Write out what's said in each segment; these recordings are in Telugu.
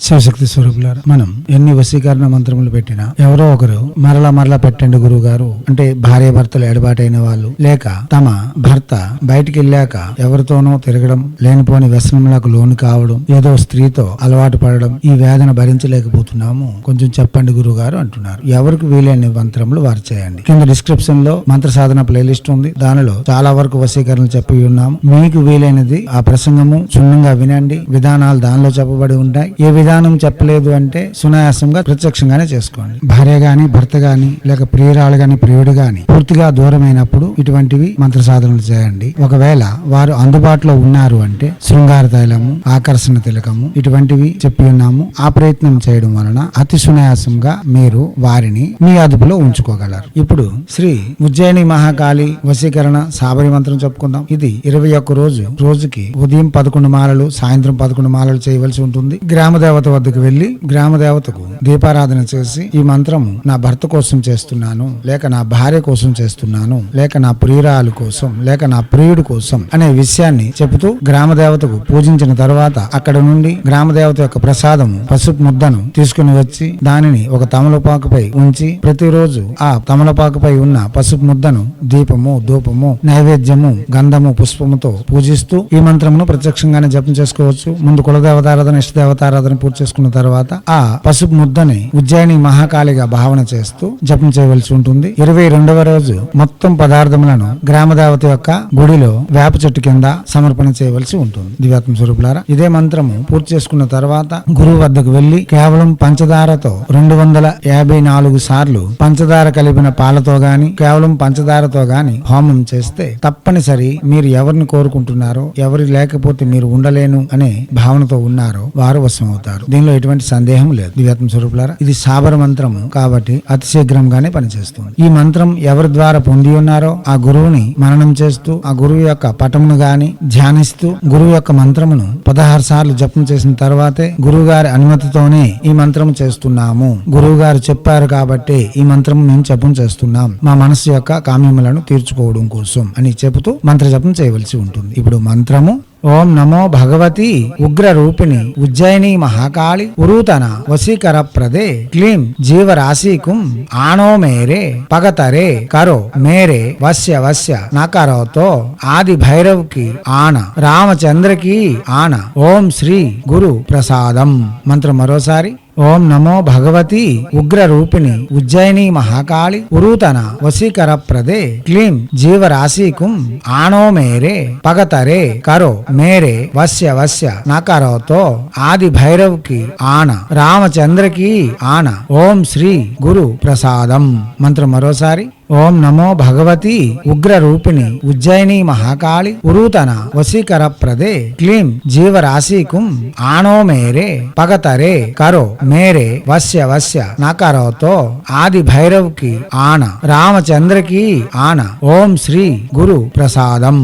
శివశక్తి స్వరూపులారా మనం ఎన్ని వశీకరణ మంత్రములు పెట్టినా ఎవరో ఒకరు మరలా మరలా పెట్టండి గురువు గారు అంటే భార్య భర్తలు ఎడబాటైన వాళ్ళు. లేక తమ భర్త బయటికి వెళ్ళాక ఎవరితోనో తిరగడం లేనిపోని వ్యసనములకు లోను కావడం ఏదో స్త్రీతో అలవాటు పడడం ఈ వేదన భరించలేకపోతున్నాము. కొంచెం చెప్పండి గురువు గారు అంటున్నారు. ఎవరికి వీలైన మంత్రములు వారు చేయండి. కింద డిస్క్రిప్షన్లో మంత్ర సాధన ప్లేలిస్ట్ ఉంది. దానిలో చాలా వరకు వశీకరణలు చెప్పి ఉన్నాము. మీకు వీలైనది ఆ ప్రసంగము క్షుణ్ణంగా వినండి. విధానాలు దానిలో చెప్పబడి ఉంటాయి. ఏ విధానం చెప్పలేదు అంటే సునాయాసంగా ప్రత్యక్షంగానే చేసుకోండి. భార్య గాని భర్త గాని లేక ప్రియురాలు గాని ప్రియుడు గాని పూర్తిగా దూరమైనప్పుడు ఇటువంటివి మంత్ర సాధనలు చేయండి. ఒకవేళ వారు అందుబాటులో ఉన్నారు అంటే శృంగార తైలము ఆకర్షణ తిలకము ఇటువంటివి చెప్పి ఉన్నాము. ఆ ప్రయత్నం చేయడం వలన అతి సునాయాసంగా మీరు వారిని మీ అదుపులో ఉంచుకోగలరు. ఇప్పుడు శ్రీ ఉజ్జయిని మహాకాళి వశీకరణ సాబరి మంత్రం చెప్పుకుందాం. ఇది ఇరవై ఒక్క రోజు రోజుకి ఉదయం పదకొండు మాలలు సాయంత్రం పదకొండు మాలలు చేయవలసి ఉంటుంది. గ్రామ దేవత వద్దకు వెళ్ళి గ్రామ దేవతకు దీపారాధన చేసి ఈ మంత్రము నా భర్త కోసం చేస్తున్నాను లేక నా భార్య కోసం చేస్తున్నాను లేక నా ప్రియురాలు కోసం లేక నా ప్రియుడు కోసం అనే విషయాన్ని చెబుతూ గ్రామ దేవతకు పూజించిన తర్వాత అక్కడ నుండి గ్రామ దేవత యొక్క ప్రసాదము పసుపు ముద్దను తీసుకుని వచ్చి దానిని ఒక తమలపాకుపై ఉంచి ప్రతిరోజు ఆ తమలపాకుపై ఉన్న పసుపు ముద్దను దీపము ధూపము నైవేద్యము గంధము పుష్పముతో పూజిస్తూ ఈ మంత్రమును ప్రత్యక్షంగానే జపం చేసుకోవచ్చు. ముందు కులదేవతారాధన ఇష్ట దేవతారాధన పూర్తి చేసుకున్న తర్వాత ఆ పసుపు ముద్దని ఉజ్జయిని మహాకాళిగా భావన చేస్తూ జపం చేయవలసి ఉంటుంది. ఇరవై రెండవ రోజు మొత్తం పదార్థములను గ్రామ దేవత యొక్క గుడిలో వేప చెట్టు కింద సమర్పణ చేయవలసి ఉంటుంది. దివ్యాత్మ స్వరూపులారా ఇదే మంత్రము పూర్తి చేసుకున్న తర్వాత గురువు వద్దకు వెళ్ళి కేవలం పంచదారతో రెండు వందల యాభై నాలుగు సార్లు పంచదార కలిపిన పాలతో గాని కేవలం పంచదారతో గాని హోమం చేస్తే తప్పనిసరి మీరు ఎవరిని కోరుకుంటున్నారో ఎవరి లేకపోతే మీరు ఉండలేను అనే భావనతో ఉన్నారో వారు వశమవుతారు. అవుతారు దీనిలో ఎటువంటి సందేహం లేదు. దివ్యాత్మ స్వరూపులారా ఇది సాబర మంత్రము కాబట్టి అతి శీఘ్రంగానే పనిచేస్తుంది. ఈ మంత్రం ఎవరి ద్వారా పొంది ఉన్నారో ఆ గురువుని మననం చేస్తూ ఆ గురువు యొక్క పటమును గాని ధ్యానిస్తూ గురువు యొక్క మంత్రమును పదహారు సార్లు జపం చేసిన తర్వాతే గురువు గారి అనుమతితోనే ఈ మంత్రం చేస్తున్నాము. గురువు గారు చెప్పారు కాబట్టి ఈ మంత్రం మేము జపం చేస్తున్నాం. మా మనసు యొక్క కామ్యములను తీర్చుకోవడం కోసం అని చెబుతూ మంత్ర జపం చేయవలసి ఉంటుంది. ఇప్పుడు మంత్రము ఓం నమో భగవతి ఉగ్ర రూపిణి ఉజ్జయిని మహాకాళి ఉరూతన వశీకర ప్రదే క్లీం జీవరాశికుం ఆనో మేరే పగతరే కరో మేరే వశ్య వశ్య నకరోతో ఆది భైరవ్కి ఆన రామచంద్రకి ఆన. ఓం శ్రీ గురు ప్రసాదం. మంత్రం మరోసారి. ఓం నమో భగవతి ఉగ్ర రూపిణి ఉజ్జయిని మహాకాళి ఉరూతన వశీకర ప్రదే క్లీం జీవరాశీకుం ఆనో మేరే పగతరే కరో మేరే వశ్య వశ్య నకరోతో ఆది భైరవ్కి ఆన రామచంద్రకి ఆన ఓం శ్రీ గురు ప్రసాదం. మంత్రం మరోసారి. ఓం నమో భగవతి ఉగ్ర రూపిణి ఉజ్జయిని మహాకాళి ఉరూతన వశీకర ప్రదే క్లీం జీవరాశీకుం ఆనో మేరే పగతరే కరో మేరే వశ్య వశ్య నకరోతో ఆది భైరవ్కి ఆన రామచంద్రకి ఆన ఓం శ్రీ గురు ప్రసాదం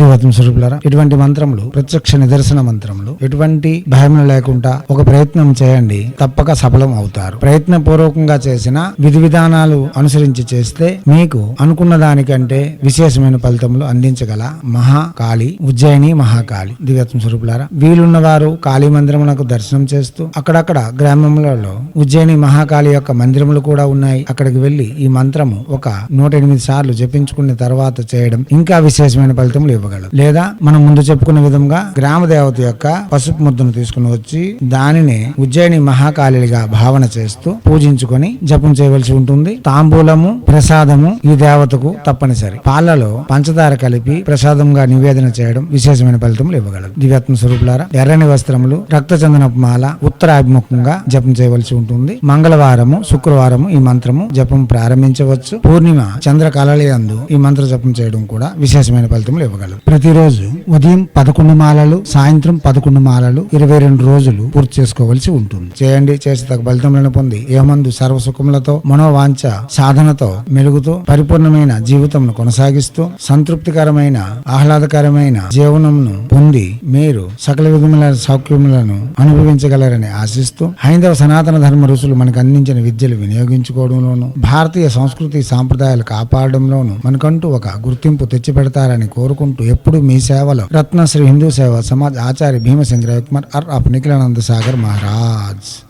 దేవతం స్వరూపులారా ఇటువంటి మంత్రములు ప్రత్యక్ష నిదర్శన మంత్రములు ఎటువంటి భయం లేకుండా ఒక ప్రయత్నం చేయండి తప్పక సఫలం అవుతారు. ప్రయత్న పూర్వకంగా చేసిన విధి విధానాలు అనుసరించి చేస్తే మీకు అనుకున్న దానికంటే విశేషమైన ఫలితములు అందించగల మహాకాళి ఉజ్జయిని మహాకాళి దివ్యత్వం స్వరూపులారా. వీలున్న వారు కాళీ మందిరములకు దర్శనం చేస్తూ అక్కడక్కడ గ్రామములలో ఉజ్జయిని మహాకాళి యొక్క మందిరములు కూడా ఉన్నాయి. అక్కడికి వెళ్ళి ఈ మంత్రము ఒక నూట ఎనిమిది సార్లు జపించుకున్న తర్వాత చేయడం ఇంకా విశేషమైన ఫలితములు ఇవ్వగలదు. లేదా మనం ముందు చెప్పుకున్న విధంగా గ్రామ దేవత యొక్క పసుపు ముద్దను తీసుకుని వచ్చి దానిని ఉజ్జయిని మహాకాళిగా భావన చేస్తూ పూజించుకొని జపం చేయవలసి ఉంటుంది. తాంబూలము ప్రసాదము ఈ దేవతకు తప్పనిసరి. పాలలో పంచదార కలిపి ప్రసాదంగా నివేదన చేయడం విశేషమైన ఫలితములు ఇవ్వగలదు. దివ్యాత్మ స్వరూపులారా ఎర్రని వస్త్రములు రక్త చందనపు మాల ఉత్తరాభిముఖంగా జపం చేయవలసి ఉంటుంది. మంగళవారము శుక్రవారము ఈ మంత్రము జపం ప్రారంభించవచ్చు. పూర్ణిమ చంద్ర కళలందు ఈ మంత్ర జపం చేయడం కూడా విశేషమైన ఫలితములు ఇవ్వగలదు. చేయగలరు ప్రతిరోజు ఉదయం పదకొండు మాలలు సాయంత్రం పదకొండు మాలలు ఇరవై రెండు రోజులు పూర్తి చేసుకోవలసి ఉంటుంది. చేయండి చేసి తగ్గ ఫలితములను పొంది ఏమందు సర్వ సుఖములతో మనోవాంఛ సాధనతో మెలుగుతూ పరిపూర్ణమైన జీవితంను కొనసాగిస్తూ సంతృప్తికరమైన ఆహ్లాదకరమైన జీవనమును పొంది మీరు సకల విధముల సౌఖ్యములను అనుభవించగలరని ఆశిస్తూ హైందవ సనాతన ధర్మ ఋషులు మనకు అందించిన విద్యలు వినియోగించుకోవడంలోను భారతీయ సంస్కృతి సాంప్రదాయాలు కాపాడడంలోను మనకంటూ ఒక గుర్తింపు తెచ్చిపెడతారని కోరుకుంటూ ఎప్పుడు మీ సేవలో రత్నశ్రీ హిందూ సేవ సమాజ్ ఆచార్య భీమసింగ్ రవికుమార్ అర్ ఆఫ్ నిఖిలానంద సాగర్ మహారాజ్.